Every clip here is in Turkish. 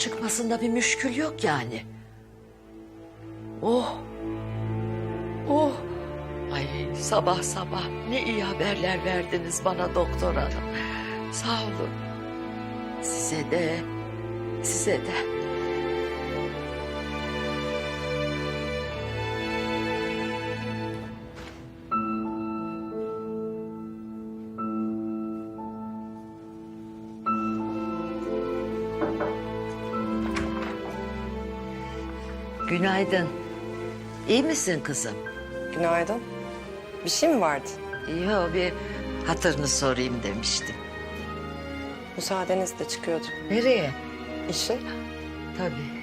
çıkmasında bir müşkül yok yani. Oh. Oh. Ay sabah sabah ne iyi haberler verdiniz bana doktor hanım. Sağ olun. Size de, size de. Günaydın. İyi misin kızım? Günaydın. Bir şey mi vardı? Yok bir hatırını sorayım demiştim. Müsaadenizle çıkıyordum. Nereye? İşe? Tabii.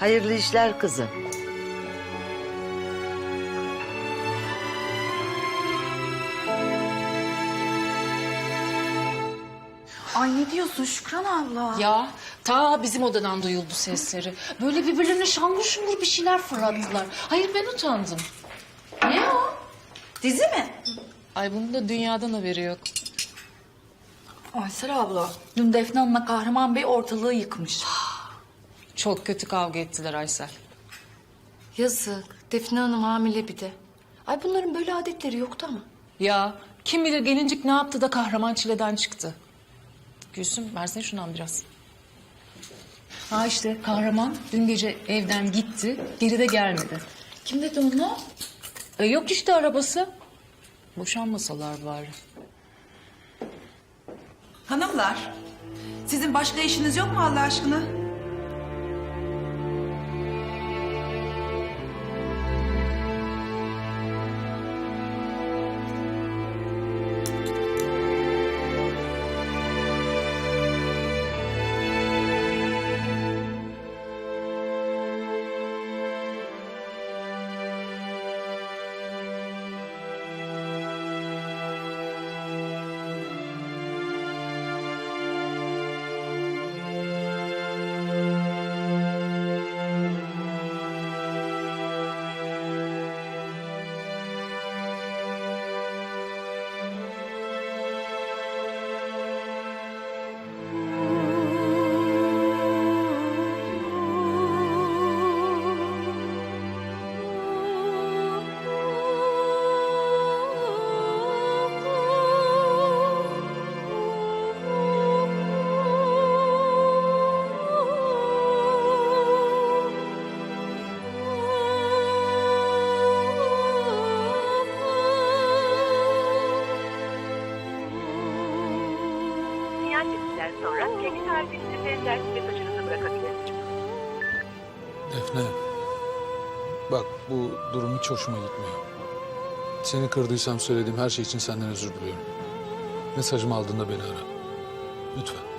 Hayırlı işler kızım. Ay ne diyorsun Şükran abla? Ya ta bizim odadan duyuldu sesleri. Böyle birbirlerine şangur şungur bir şeyler fırlattılar. Hayır ben utandım. Ne o? Dizi mi? Ay bunun da dünyadan haberi yok. Aysel abla. Dün Defne Hanım'la Kahraman Bey ortalığı yıkmış. Çok kötü kavga ettiler Aysel. Yazık. Defne Hanım hamile bir de. Ay bunların böyle adetleri yoktu ama. Ya kim bilir gelincik ne yaptı da kahraman çileden çıktı. Gülsüm versene şundan biraz. Ha işte kahraman dün gece evden gitti, geri de gelmedi. Kim dedi onu? E yok işte arabası. Boşanmasalar bari. Hanımlar, sizin başka işiniz yok mu Allah aşkına? Sesinden sonra kendi tarifinizi benzer mesajınızı bırakabilirsiniz. Defne. Bak bu durum hiç hoşuma gitmiyor. Seni kırdıysam söylediğim her şey için senden özür diliyorum. Mesajımı aldığında beni ara. Lütfen.